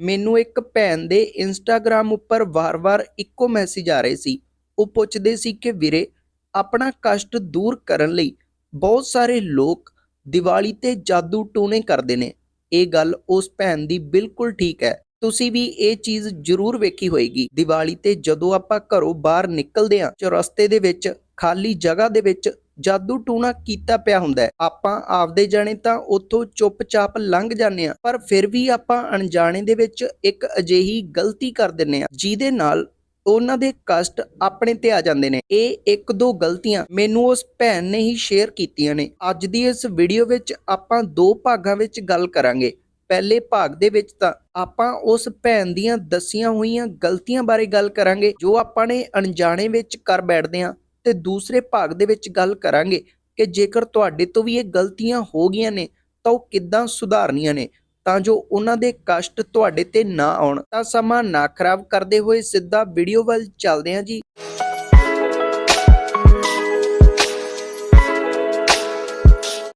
ਮੈਨੂੰ ਇੱਕ ਭੈਣ ਦੇ ਇੰਸਟਾਗ੍ਰam ਉੱਪਰ ਵਾਰ-ਵਾਰ ਇੱਕੋ ਮੈਸੇਜ ਆ ਰਹੇ ਸੀ। ਉਹ ਪੁੱਛਦੇ ਸੀ ਕਿ ਵੀਰੇ, ਆਪਣਾ ਕਸ਼ਟ ਦੂਰ ਕਰਨ ਲਈ ਬਹੁਤ ਸਾਰੇ ਲੋਕ ਦੀਵਾਲੀ ਤੇ ਜਾਦੂ ਟੂਣੇ ਕਰਦੇ ਨੇ। ਇਹ ਗੱਲ ਉਸ ਭੈਣ ਦੀ ਬਿਲਕੁਲ ਠੀਕ ਹੈ। ਤੁਸੀਂ ਵੀ ਇਹ ਚੀਜ਼ ਜ਼ਰੂਰ ਵੇਖੀ ਹੋਏਗੀ। ਦੀਵਾਲੀ ਤੇ ਜਦੋਂ ਆਪਾਂ ਘਰੋਂ ਬਾਹਰ ਨਿਕਲਦੇ ਹਾਂ, ਚੌਰਸਤੇ ਦੇ ਵਿੱਚ, ਖਾਲੀ ਜਗ੍ਹਾ ਦੇ ਵਿੱਚ ਜਾਦੂ ਟੂਣਾ ਕੀਤਾ ਪਿਆ ਹੁੰਦਾ ਹੈ। ਆਪਾਂ ਆਪਦੇ ਜਾਣੇ ਤਾਂ ਉੱਥੋਂ ਚੁੱਪਚਾਪ ਲੰਘ ਜਾਂਦੇ ਆ ਪਰ ਫਿਰ ਵੀ ਆਪਾਂ ਅਣਜਾਣੇ ਦੇ ਵਿੱਚ ਇੱਕ ਅਜਿਹੀ ਗਲਤੀ ਕਰ ਦਿੰਨੇ ਆ ਜਿਹਦੇ ਨਾਲ ਉਹਨਾਂ ਦੇ ਕਸ਼ਟ ਆਪਣੇ ਤੇ ਆ ਜਾਂਦੇ ਨੇ। ਇਹ ਇੱਕ ਦੋ ਗਲਤੀਆਂ ਮੈਨੂੰ ਉਸ ਭੈਣ ਨੇ ਹੀ ਸ਼ੇਅਰ ਕੀਤੀਆਂ ਨੇ। ਅੱਜ ਦੀ ਇਸ ਵੀਡੀਓ ਵਿੱਚ ਆਪਾਂ ਦੋ ਭਾਗਾਂ ਵਿੱਚ ਗੱਲ ਕਰਾਂਗੇ। ਪਹਿਲੇ ਭਾਗ ਦੇ ਵਿੱਚ ਤਾਂ ਆਪਾਂ ਉਸ ਭੈਣ ਦੀਆਂ ਦੱਸੀਆਂ ਹੋਈਆਂ ਗਲਤੀਆਂ ਬਾਰੇ ਗੱਲ ਕਰਾਂਗੇ, ਜੋ ਆਪਾਂ ਨੇ ਅਣਜਾਣੇ ਵਿੱਚ ਕਰ ਬੈਠਦੇ ਹਾਂ। ਤੇ ਦੂਸਰੇ ਭਾਗ ਦੇ ਵਿੱਚ ਗੱਲ ਕਰਾਂਗੇ ਕਿ ਜੇਕਰ ਤੁਹਾਡੇ ਤੋਂ ਵੀ ਇਹ ਗਲਤੀਆਂ ਹੋ ਗਈਆਂ ਨੇ, ਤਾਂ ਉਹ ਕਿੱਦਾਂ ਸੁਧਾਰਨੀਆਂ ਨੇ, ਤਾਂ ਜੋ ਉਹਨਾਂ ਦੇ ਕਸ਼ਟ ਤੁਹਾਡੇ ਤੇ ਨਾ ਆਉਣ। ਤਾਂ ਸਮਾਂ ਨਾ ਖਰਾਬ ਕਰਦੇ ਹੋਏ ਸਿੱਧਾ ਵੀਡੀਓ ਵੱਲ ਚੱਲਦੇ ਹਾਂ ਜੀ।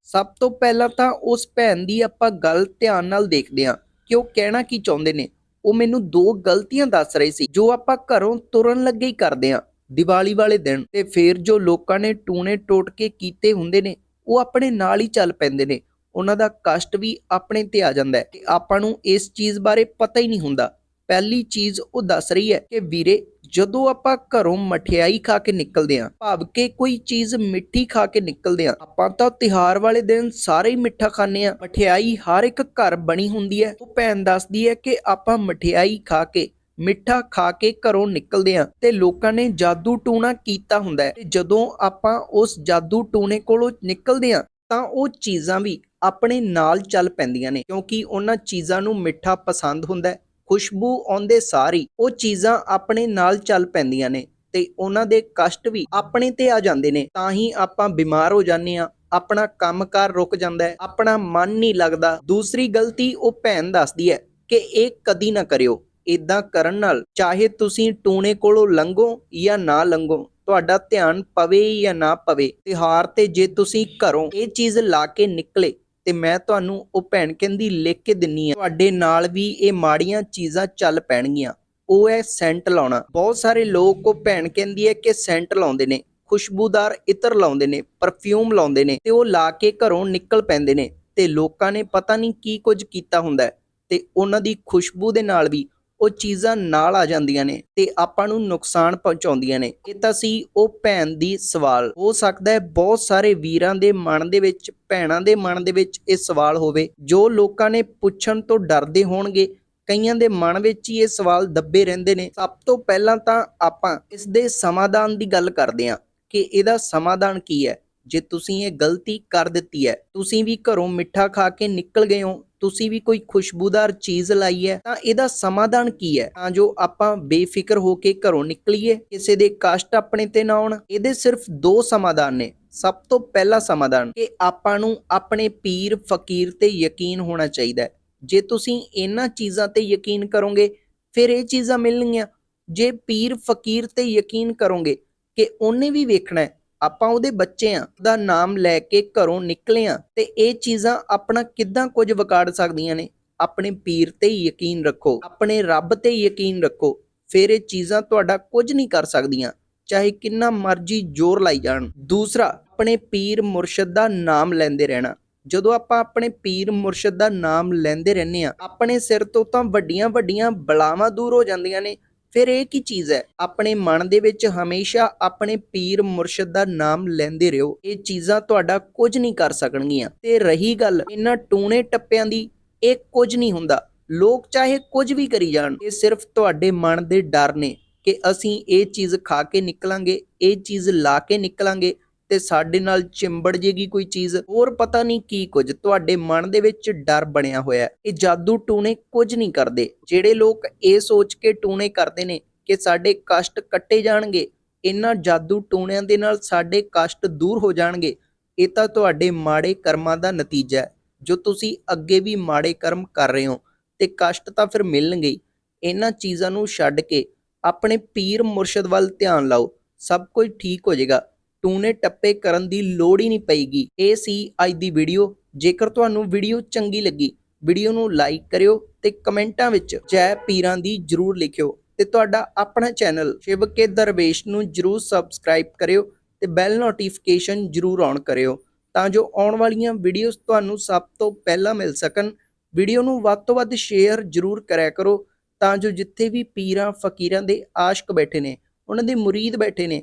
ਸਭ ਤੋਂ ਪਹਿਲਾਂ ਤਾਂ ਉਸ ਭੈਣ ਦੀ ਆਪਾਂ ਗੱਲ ਧਿਆਨ ਨਾਲ ਦੇਖਦੇ ਹਾਂ ਕਿ ਉਹ ਕਹਿਣਾ ਕੀ ਚਾਹੁੰਦੇ ਨੇ। ਉਹ ਮੈਨੂੰ ਦੋ ਗਲਤੀਆਂ ਦੱਸ ਰਹੇ ਸੀ, ਜੋ ਆਪਾਂ ਘਰੋਂ ਤੁਰਨ ਲੱਗੇ ਹੀ ਕਰਦੇ ਹਾਂ। ਦੀਵਾਲੀ ਵਾਲੇ ਦਿਨ ਤੇ ਫਿਰ ਜੋ ਲੋਕਾਂ ਨੇ ਟੂਣੇ ਟੋਟ ਕੇ ਕੀਤੇ ਹੁੰਦੇ ਨੇ, ਉਹ ਆਪਣੇ ਨਾਲ ਹੀ ਚੱਲ ਪੈਂਦੇ ਨੇ। ਉਹਨਾਂ ਦਾ ਕਸ਼ਟ ਵੀ ਆਪਣੇ ਤੇ ਆ ਜਾਂਦਾ ਹੈ ਤੇ ਆਪਾਂ ਨੂੰ ਇਸ ਚੀਜ਼ ਬਾਰੇ ਪਤਾ ਹੀ ਨਹੀਂ ਹੁੰਦਾ। ਪਹਿਲੀ ਚੀਜ਼ ਉਹ ਦੱਸ ਰਹੀ ਹੈ ਕਿ ਵੀਰੇ, ਜਦੋਂ ਆਪਾਂ ਘਰੋਂ ਮਠਿਆਈ ਖਾ ਕੇ ਨਿਕਲਦੇ ਆਂ ਭਾਵ ਕਿ ਕੋਈ ਚੀਜ਼ ਮਿੱਠੀ ਖਾ ਕੇ ਨਿਕਲਦੇ ਆਂ ਆਪਾਂ ਤਾਂ ਤਿਹਾਰ ਵਾਲੇ ਦਿਨ ਸਾਰੇ ਹੀ ਮਿੱਠਾ ਖਾਂਦੇ ਆਂ ਮਠਿਆਈ ਹਰ ਇੱਕ ਘਰ ਬਣੀ ਹੁੰਦੀ ਹੈ। ਉਹ ਭੈਣ ਦੱਸਦੀ ਹੈ ਕਿ ਆਪਾਂ ਮਠਿਆਈ ਖਾ ਕੇ ਮਿੱਠਾ ਖਾ ਕੇ ਘਰੋਂ ਨਿਕਲਦੇ ਆਂ ਤੇ ਲੋਕਾਂ ਨੇ ਜਾਦੂ ਟੂਣਾ ਕੀਤਾ ਹੁੰਦਾ ਹੈ। ਤੇ ਜਦੋਂ ਆਪਾਂ ਉਸ ਜਾਦੂ ਟੂਣੇ ਕੋਲੋਂ ਨਿਕਲਦੇ ਆਂ ਤਾਂ ਉਹ ਚੀਜ਼ਾਂ ਵੀ ਆਪਣੇ ਨਾਲ ਚੱਲ ਪੈਂਦੀਆਂ ਨੇ, ਕਿਉਂਕਿ ਉਹਨਾਂ ਚੀਜ਼ਾਂ ਨੂੰ ਮਿੱਠਾ ਪਸੰਦ ਹੁੰਦਾ ਹੈ। ਖੁਸ਼ਬੂ ਆਉਂਦੇ ਸਾਰੀ ਉਹ ਚੀਜ਼ਾਂ ਆਪਣੇ ਨਾਲ ਚੱਲ ਪੈਂਦੀਆਂ ਨੇ ਤੇ ਉਹਨਾਂ ਦੇ ਕਸ਼ਟ ਵੀ ਆਪਣੇ ਤੇ ਆ ਜਾਂਦੇ ਨੇ। ਤਾਂ ਹੀ ਆਪਾਂ ਬਿਮਾਰ ਹੋ ਜਾਂਦੇ ਆ ਆਪਣਾ ਕੰਮਕਾਰ ਰੁਕ ਜਾਂਦਾ ਹੈ, ਆਪਣਾ ਮਨ ਨਹੀਂ ਲੱਗਦਾ। ਦੂਸਰੀ ਗਲਤੀ ਉਹ ਭੈਣ ਦੱਸਦੀ ਹੈ ਕਿ ਇਹ ਕਦੀ ਨਾ ਕਰਿਓ। ਇਦਾਂ ਕਰਨ ਨਾਲ, ਚਾਹੇ ਤੁਸੀਂ ਟੂਣੇ ਕੋਲੋਂ ਲੰਘੋ ਜਾਂ ਨਾ ਲੰਘੋ, ਤੁਹਾਡਾ ਧਿਆਨ ਪਵੇ ਜਾਂ ਨਾ ਪਵੇ ਤਿਹਾਰ ਤੇ ਜੇ ਤੁਸੀਂ ਘਰੋਂ ਇਹ ਚੀਜ਼ ਲਾ ਕੇ ਨਿਕਲੇ, ਤੇ ਮੈਂ ਤੁਹਾਨੂੰ ਉਹ ਭੈਣ ਕਹਿੰਦੀ ਲਿਖ ਕੇ ਦਿੰਨੀ ਆ, ਤੁਹਾਡੇ ਨਾਲ ਵੀ ਇਹ ਮਾੜੀਆਂ ਚੀਜ਼ਾਂ ਚੱਲ ਪੈਣਗੀਆਂ। ਉਹ ਹੈ ਸੈਂਟ ਲਾਉਣਾ। ਬਹੁਤ ਸਾਰੇ ਲੋਕ ਉਹ ਭੈਣ ਕਹਿੰਦੀ ਹੈ ਕਿ ਸੈਂਟ ਲਾਉਂਦੇ ਨੇ, ਖੁਸ਼ਬੂਦਾਰ ਇਤਰ ਲਾਉਂਦੇ ਨੇ ਪਰਫਿਊਮ ਲਾਉਂਦੇ ਨੇ, ਤੇ ਉਹ ਲਾ ਕੇ ਘਰੋਂ ਨਿਕਲ ਪੈਂਦੇ ਨੇ, ਤੇ ਲੋਕਾਂ ਨੇ ਪਤਾ ਨਹੀਂ ਕੀ ਕੁਝ ਕੀਤਾ ਹੁੰਦਾ ਹੈ, ਤੇ ਉਹਨਾਂ ਦੀ ਖੁਸ਼ਬੂ ਦੇ ਨਾਲ ਵੀ ਉਹ ਚੀਜ਼ਾਂ ਨਾਲ ਆ ਜਾਂਦੀਆਂ ਨੇ ਤੇ ਆਪਾਂ ਨੂੰ ਨੁਕਸਾਨ ਪਹੁੰਚਾਉਂਦੀਆਂ ਨੇ। ਇਹ ਤਾਂ ਸੀ ਉਹ ਭੈਣ ਦੀ ਸਵਾਲ। ਹੋ ਸਕਦਾ ਹੈ ਬਹੁਤ ਸਾਰੇ ਵੀਰਾਂ ਦੇ ਮਨ ਦੇ ਵਿੱਚ, ਭੈਣਾਂ ਦੇ ਮਨ ਦੇ ਵਿੱਚ ਇਹ ਸਵਾਲ ਹੋਵੇ। ਜੋ ਲੋਕਾਂ ਨੇ ਪੁੱਛਣ ਤੋਂ ਡਰਦੇ ਹੋਣਗੇ, ਕਈਆਂ ਦੇ ਮਨ ਵਿੱਚ ਹੀ ਇਹ ਸਵਾਲ ਦੱਬੇ ਰਹਿੰਦੇ ਨੇ। ਸਭ ਤੋਂ ਪਹਿਲਾਂ ਤਾਂ ਆਪਾਂ ਇਸ ਦੇ ਸਮਾਧਾਨ ਦੀ ਗੱਲ ਕਰਦੇ ਹਾਂ ਕਿ ਇਹਦਾ ਸਮਾਧਾਨ ਕੀ ਹੈ? ਜੇ ਤੁਸੀਂ ਇਹ ਗਲਤੀ ਕਰ ਦਿੱਤੀ ਹੈ, ਤੁਸੀਂ ਵੀ ਘਰੋਂ ਮਿੱਠਾ ਖਾ ਕੇ ਨਿਕਲ ਗਏ ਹੋ, ਤੁਸੀਂ ਵੀ ਕੋਈ ਖੁਸ਼ਬੂਦਾਰ ਚੀਜ਼ ਲਾਈ ਹੈ, ਤਾਂ ਇਹਦਾ ਸਮਾਧਾਨ ਕੀ ਹੈ? ਤਾਂ ਜੋ ਆਪਾਂ ਬੇਫਿਕਰ ਹੋ ਕੇ ਘਰੋਂ ਨਿਕਲੀਏ, ਕਿਸੇ ਦੇ ਕਸ਼ਟ ਆਪਣੇ ਤੇ ਨਾ ਆਉਣ, ਇਹਦੇ ਸਿਰਫ ਦੋ ਸਮਾਧਾਨ ਨੇ। ਸਭ ਤੋਂ ਪਹਿਲਾ ਸਮਾਧਾਨ ਕਿ ਆਪਾਂ ਨੂੰ ਆਪਣੇ ਪੀਰ ਫਕੀਰ ਤੇ ਯਕੀਨ ਹੋਣਾ ਚਾਹੀਦਾ ਹੈ। ਜੇ ਤੁਸੀਂ ਇਹਨਾਂ ਚੀਜ਼ਾਂ ਤੇ ਯਕੀਨ ਕਰੋਗੇ, ਫਿਰ ਇਹ ਚੀਜ਼ਾਂ ਮਿਲਣਗੀਆਂ। ਜੇ ਪੀਰ ਫਕੀਰ ਤੇ ਯਕੀਨ ਕਰੋਗੇ ਕਿ ਉਹਨੇ ਵੀ ਵੇਖਣਾ ਹੈ ਆਪਾਂ ਉਹਦੇ ਬੱਚੇ ਆ, ਦਾ ਨਾਮ ਲੈ ਕੇ ਘਰੋਂ ਨਿਕਲੇ ਆ, ਤੇ ਇਹ ਚੀਜ਼ਾਂ ਆਪਣਾ ਕਿੱਦਾਂ ਕੁਝ ਵਿਗਾੜ ਸਕਦੀਆਂ ਨੇ? ਆਪਣੇ ਪੀਰ ਤੇ ਯਕੀਨ ਰੱਖੋ, ਆਪਣੇ ਰੱਬ ਤੇ ਯਕੀਨ ਰੱਖੋ, ਫਿਰ ਇਹ ਚੀਜ਼ਾਂ ਤੁਹਾਡਾ ਕੁਝ ਨਹੀਂ ਕਰ ਸਕਦੀਆਂ, ਚਾਹੇ ਕਿੰਨਾ ਮਰਜ਼ੀ ਜ਼ੋਰ ਲਾਈ ਜਾਣ। ਦੂਸਰਾ, ਆਪਣੇ ਪੀਰ ਮੁਰਸ਼ਿਦ ਦਾ ਨਾਮ ਲੈਂਦੇ ਰਹਿਣਾ। ਜਦੋਂ ਆਪਾਂ ਆਪਣੇ ਪੀਰ ਮੁਰਸ਼ਿਦ ਦਾ ਨਾਮ ਲੈਂਦੇ ਰਹਿੰਦੇ ਆ, ਆਪਣੇ ਸਿਰ ਤੋਂ ਤਾਂ ਵੱਡੀਆਂ ਵੱਡੀਆਂ ਬਲਾਵਾਂ ਦੂਰ ਹੋ ਜਾਂਦੀਆਂ ਨੇ ਫਿਰ ਇਹ ਕੀ ਚੀਜ਼ ਹੈ? ਆਪਣੇ ਮਨ ਦੇ ਵਿੱਚ ਹਮੇਸ਼ਾ ਆਪਣੇ ਪੀਰ ਮੁਰਸ਼ਿਦ ਦਾ ਨਾਮ ਲੈਂਦੇ ਰਹੋ। ਇਹ ਚੀਜ਼ਾਂ ਤੁਹਾਡਾ ਕੁਝ ਨਹੀਂ ਕਰ ਸਕਣਗੀਆਂ। ਤੇ ਰਹੀ ਗੱਲ ਇਹਨਾਂ ਟੂਣੇ ਟੱਪਿਆਂ ਦੀ, ਇਹ ਕੁਝ ਨਹੀਂ ਹੁੰਦਾ। ਲੋਕ ਚਾਹੇ ਕੁਝ ਵੀ ਕਰੀ ਜਾਣ, ਇਹ ਸਿਰਫ ਤੁਹਾਡੇ ਮਨ ਦੇ ਡਰ ਨੇ ਕਿ ਅਸੀਂ ਇਹ ਚੀਜ਼ ਖਾ ਕੇ ਨਿਕਲਾਂਗੇ, ਇਹ ਚੀਜ਼ ਲਾ ਕੇ ਨਿਕਲਾਂਗੇ। ਤੇ ਸਾਡੇ ਨਾਲ ਚਿੰਬੜ ਜੇਗੀ ਕੋਈ ਚੀਜ਼। ਹੋਰ ਪਤਾ ਨਹੀਂ ਕੀ ਕੁਝ, ਤੁਹਾਡੇ ਮਨ ਦੇ ਵਿੱਚ ਡਰ ਬਣਿਆ ਹੋਇਆ ਹੈ ਇਹ ਜਾਦੂ ਟੂਣੇ ਕੁਝ ਨਹੀਂ ਕਰਦੇ। ਜਿਹੜੇ ਲੋਕ ਇਹ ਸੋਚ ਕੇ ਟੂਣੇ ਕਰਦੇ ਨੇ ਕਿ ਸਾਡੇ ਕਸ਼ਟ ਕੱਟੇ ਜਾਣਗੇ, ਇਹਨਾਂ ਜਾਦੂ ਟੂਣਿਆਂ ਦੇ ਨਾਲ ਸਾਡੇ ਕਸ਼ਟ ਦੂਰ ਹੋ ਜਾਣਗੇ, ਇਹ ਤਾਂ ਤੁਹਾਡੇ ਮਾੜੇ ਕਰਮਾਂ ਦਾ ਨਤੀਜਾ ਹੈ। ਜੋ ਤੁਸੀਂ ਅੱਗੇ ਵੀ ਮਾੜੇ ਕਰਮ ਕਰ ਰਹੇ ਹੋ, ਤੇ ਕਸ਼ਟ ਤਾਂ ਫਿਰ ਮਿਲਣਗੇ ਇਹਨਾਂ ਚੀਜ਼ਾਂ ਨੂੰ ਛੱਡ ਕੇ ਆਪਣੇ ਪੀਰ ਮੁਰਸ਼ਿਦ ਵੱਲ ਧਿਆਨ ਲਾਓ, ਸਭ ਕੁਝ ਠੀਕ ਹੋ ਜਾਏਗਾ ਟੂਨੇ ਟੱਪੇ ਕਰਨ ਦੀ ਲੋੜ ਹੀ ਨਹੀਂ ਪਏਗੀ। ਇਹ ਸੀ ਅੱਜ ਦੀ ਵੀਡੀਓ। ਜੇਕਰ ਤੁਹਾਨੂੰ ਵੀਡੀਓ ਚੰਗੀ ਲੱਗੀ, ਵੀਡੀਓ ਨੂੰ ਲਾਈਕ ਕਰਿਓ ਤੇ ਕਮੈਂਟਾਂ ਵਿੱਚ ਜੈ ਪੀਰਾਂ ਦੀ ਜਰੂਰ ਲਿਖਿਓ ਤੇ ਤੁਹਾਡਾ ਆਪਣਾ ਚੈਨਲ ਸ਼ਿਵ ਕੇ ਦਰਵੇਸ਼ ਨੂੰ ਜਰੂਰ ਸਬਸਕ੍ਰਾਈਬ ਕਰਿਓ ਤੇ ਬੈਲ ਨੋਟੀਫਿਕੇਸ਼ਨ ਜਰੂਰ ਔਨ ਕਰਿਓ ਤਾਂ ਜੋ ਆਉਣ ਵਾਲੀਆਂ ਵੀਡੀਓਜ਼ ਤੁਹਾਨੂੰ ਸਭ ਤੋਂ ਪਹਿਲਾਂ ਮਿਲ ਸਕਣ। ਵੀਡੀਓ ਨੂੰ ਵੱਧ ਤੋਂ ਵੱਧ ਸ਼ੇਅਰ ਜਰੂਰ ਕਰਿਆ ਕਰੋ ਤਾਂ ਜੋ ਜਿੱਥੇ ਵੀ ਪੀਰਾਂ, ਫਕੀਰਾਂ ਦੇ ਆਸ਼ਕ ਬੈਠੇ ਨੇ, ਉਹਨਾਂ ਦੇ ਮੁਰੀਦ ਬੈਠੇ ਨੇ